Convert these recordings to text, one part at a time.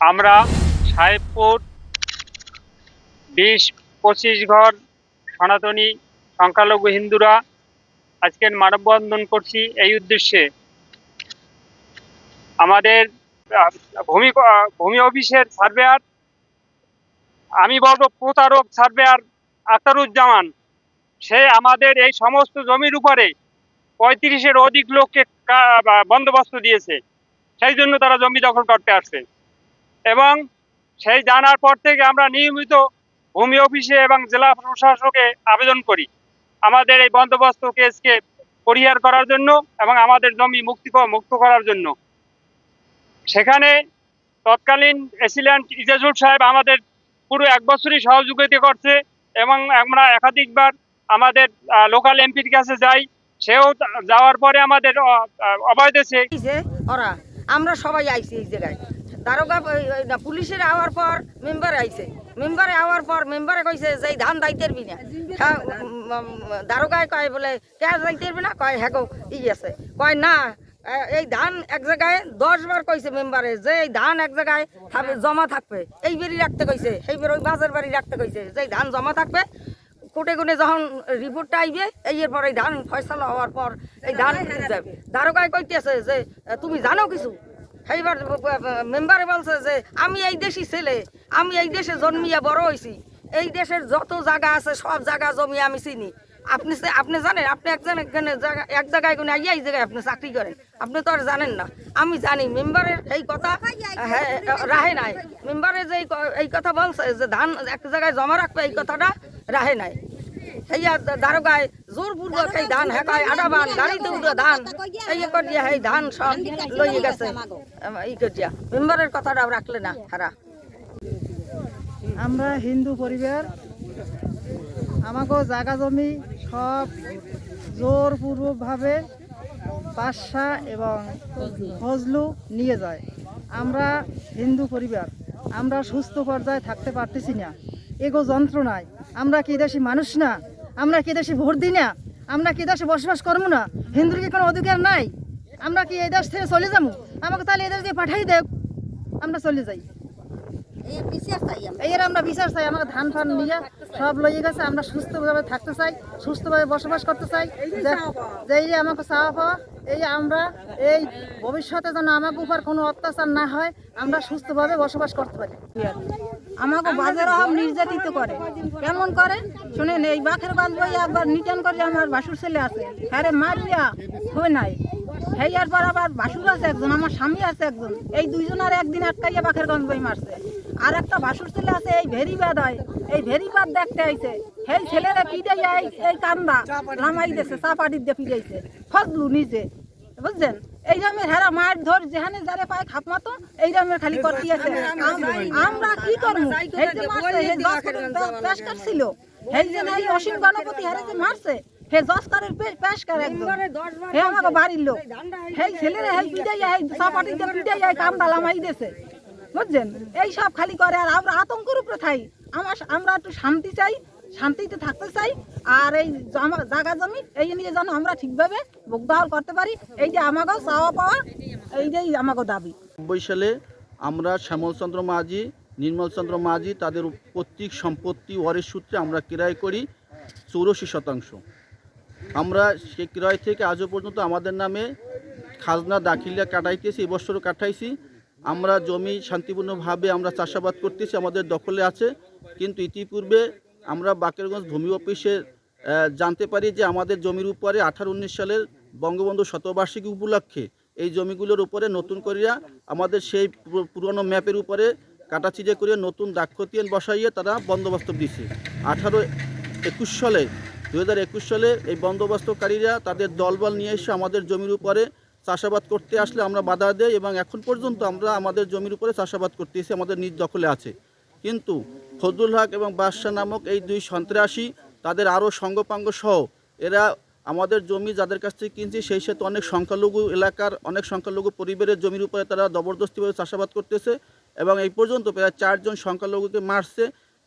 আমরা সাহেবপুর বিশ, পঁচিশ ঘর, সনাতনী, সংখ্যালঘু হিন্দুরা আজকের মানববন্ধন করছি এই উদ্দেশ্যে। আমাদের ভূমি ভূমি অফিসের সার্ভেয়ার, আমি বলব প্রতারক সার্ভেয়ার আখতারুজ্জামান। সে আমাদের এই সমস্ত জমির উপরে পঁয়ত্রিশের অধিক লোককে বন্দোবস্ত দিয়েছে। সেই জন্য তারা জমি দখল করতে আসছে। এবং সেই জানার পর থেকে আমরা নিয়মিত ভূমি অফিসে এবং জেলা প্রশাসকে আবেদন করি। আমাদের এই বন্দোবস্ত কেসকে পরিহার করার জন্য এবং আমাদের জমি মুক্তি মুক্ত করার জন্য। সেখানে তৎকালীন এসিল্যান্ড ইজাজুল সাহেব আমাদের পুরো এক বছরই সহযোগিতা করছে এবং আমরা একাধিকবার আমাদের লোকাল এমপির কাছে যাই। সেও যাওয়ার পরে আমাদের অ- আহ, অবৈধ সে আইছে ওরা আমরা সবাই আইছি এই জায়গায়। দারোগা না, পুলিশের আওয়ার পর মেম্বার আইছে। মেম্বারে আওয়ার পর মেম্বারে কইছে যে ধান দাইতের বিনা হ্যাঁ, উম, উম, দারোগায় কয় বলে কে দাইতের বিনা কয় হ্যাঁ ই আছে। কয় না এই ধান এক জায়গায় দশ বার কইছে মেম্বারে যে এই ধান এক জায়গায় জমা থাকবে। এই বাড়ি রাখতে কইছে সেইবার ওই বাজার বাড়ি রাখতে কইছে যে ধান জমা থাকবে। কোটে কোটে যখন রিপোর্টটা আইবে এই এর পর এই ধান ফয়সালা হওয়ার পর এই ধান যাবে। দারোগায় কইতেছে যে তুমি জানো কিছু? সেইবার মেম্বারে বলছে যে, আমি এই দেশি ছেলে, আমি এই দেশে জন্মিয়া বড় হয়েছি এই দেশের যত জায়গা আছে, সব জায়গা জমি আমি চিনি। আপনি আপনি জানেন, আপনি একজন এখানে জায়গা, এক জায়গায় কোনো আইয়া এই জায়গায় আপনি চাকরি করেন। আপনি তো আর জানেন না। আমি জানি মেম্বারের এই কথা হ্যাঁ রাহে নাই। মেম্বারে যে এই কথা বলছে যে, ধান এক জায়গায় জমা রাখবে, এই কথাটা রাহে নাই। হেয়া দারোগায় জোরপূর্বক এই ধান হেকায় আডাবান গাড়িতে উঠে ধান। এই করিয়া এই ধান সব লইয়ে গেছে। এই করিয়া মেম্বারের কথাটাও রাখলে না হারা। আমরা হিন্দু পরিবার আমাকেও জায়গা জমি সব জোরপূর্বকভাবে বাদশা এবং ফজলু নিয়ে যায়। আমরা হিন্দু পরিবার আমরা সুস্থ পর্যায়ে থাকতে পারতেছি না। এগো যন্ত্রণায় আমরা কি দেশি মানুষ না? আমরা কি দেশে ভোট দিই না? আমরা কি দেশে বসবাস করব না? হিন্দুর কি কোনো অধিকার নাই? আমরা কি এই দেশ থেকে চলে যাব? আমাকে তাহলে এই দেশ দিয়ে পাঠাই দেব আমরা চলে যাই। এর আমরা। বিচার চাই আমাকে ধান ফান নিয়ে সব লইয়ে গেছে আমরা সুস্থভাবে থাকতে চাই সুস্থভাবে বসবাস করতে চাই। যে- যে এই আমাকে চাওয়া পাওয়া এই যে আমরা এই ভবিষ্যতে যেন আমাকে উপর কোনো অত্যাচার না হয় আমরা সুস্থভাবে বসবাস করতে পারি। আমাকে বাজারে সব নির্যাতিত করে। কেমন করে? শুনেন এই বাখের বাদ বই একবার নিটান করে আমার বাসুর ছেলে আছে। হ্যাঁ মারিয়া হয় নাই। হেয়ার পর আবার বাসুর আছে একজন আমার স্বামী আছে একজন। এই দুইজন আর একদিন আটকাইয়া বাখের গঞ্জ বই মারছে। আর একটা বাসুর ছেলে আছে এই ভেরিবাদ হয়। এই ভেরিবাদ দেখতে আইছে। সেই ছেলেরা পিটাই এই এই কান্দা নামাই দিয়েছে চাপাটির দিয়ে পিটাইছে। ফজলু নিজে বুঝছেন? এই রকমের হেরা মার ধর যেখানে যারে পায় খাপ মতো এই রকমের খালি করতে আছে আমরা কি করব? এই যে মারছে পেশ কাটছিল। এই যে এই অসীম গণপতি হারে যে মারছে হে জস্কারের পেশ কার হে আমাকে বাড়ির লোক। হেই ছেলেরা হেই পিটাই হেই চাপাটি দিয়ে পিটাই কাম দালামাই দিয়েছে বুঝছেন? এই সব খালি করে আর আমরা আতঙ্কের উপরে থাই। আমার আমরা একটু শান্তি চাই, শান্তিতে থাকতে চাই, আর এই জায়গা জমি, এই নিয়ে যেন আমরা ঠিকভাবে ভোগদাহল করতে পারি, এই যে আমাকেও চাওয়া পাওয়া, এই যে আমাকেও দাবি। নব্বই সালে আমরা শ্যামলচন্দ্র মাঝি, নির্মলচন্দ্র মাঝি তাদের পৈতৃক সম্পত্তি ওয়ারের সূত্রে আমরা ক্রয় করি চৌরাশি শতাংশ। আমরা সে ক্রয় থেকে আজও পর্যন্ত আমাদের নামে খাজনা, দাখিলা কাটাইতেছি, এবছরও কাটাইছি। আমরা জমি শান্তিপূর্ণভাবে আমরা চাষাবাদ করতেছি, আমাদের দখলে আছে। কিন্তু ইতিপূর্বে আমরা বাকেরগঞ্জ ভূমি অফিসে জানতে পারি যে আমাদের জমির উপরে আঠারো উনিশ সালের বঙ্গবন্ধু শতবার্ষিকী উপলক্ষে এই জমিগুলোর উপরে নতুন করিয়া আমাদের সেই পুরো- পুরনো ম্যাপের উপরে কাটাচিড়ে করে নতুন দাক্ষতিয়ান বসাইয়ে তারা বন্দোবস্ত দিছে। আঠারো একুশ সালে দু হাজার একুশ সালে এই বন্দোবস্তকারীরা তাদের দলবল নিয়ে এসে আমাদের জমির উপরে চাষাবাদ করতে আসলে আমরা বাধা দেই এবং এখন পর্যন্ত আমরা আমাদের জমির উপরে চাষাবাদ করতেছি, আমাদের নিজ দখলে আছে। কিন্তু ফজলুল হক এবং বাদশাহ নামক এই দুই সন্ত্রাসী, তাদের আরও সঙ্গপাঙ্গ সহ এরা আমাদের জমি যাদের কাছ থেকে কিনছি, সেই সাথে অনেক সংখ্যালঘু এলাকার, অনেক সংখ্যালঘু পরিবারের জমির উপরে তারা জবরদস্তিভাবে চাষাবাদ করতেছে এবং এই পর্যন্ত প্রায় চারজন সংখ্যালঘুকে মারছে।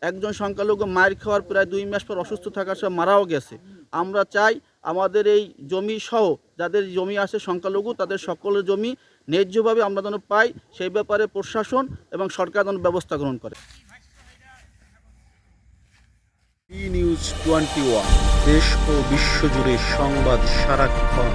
একজন সংখ্যালঘু মায়ের খাওয়ার প্রায় দুই মাস পর অসুস্থ থাকার সময় মারাও গেছে। আমরা চাই আমাদের এই জমি সহ যাদের জমি আছে সংখ্যালঘু, তাদের সকলের জমি ন্যায্যভাবে আমরা যেন পাই, সেই ব্যাপারে প্রশাসন এবং সরকার যেন ব্যবস্থা গ্রহণ করে। নিউজ টোয়েন্টি ওয়ান দেশ ও বিশ্বজুড়ে সংবাদ সারাক্ষণ।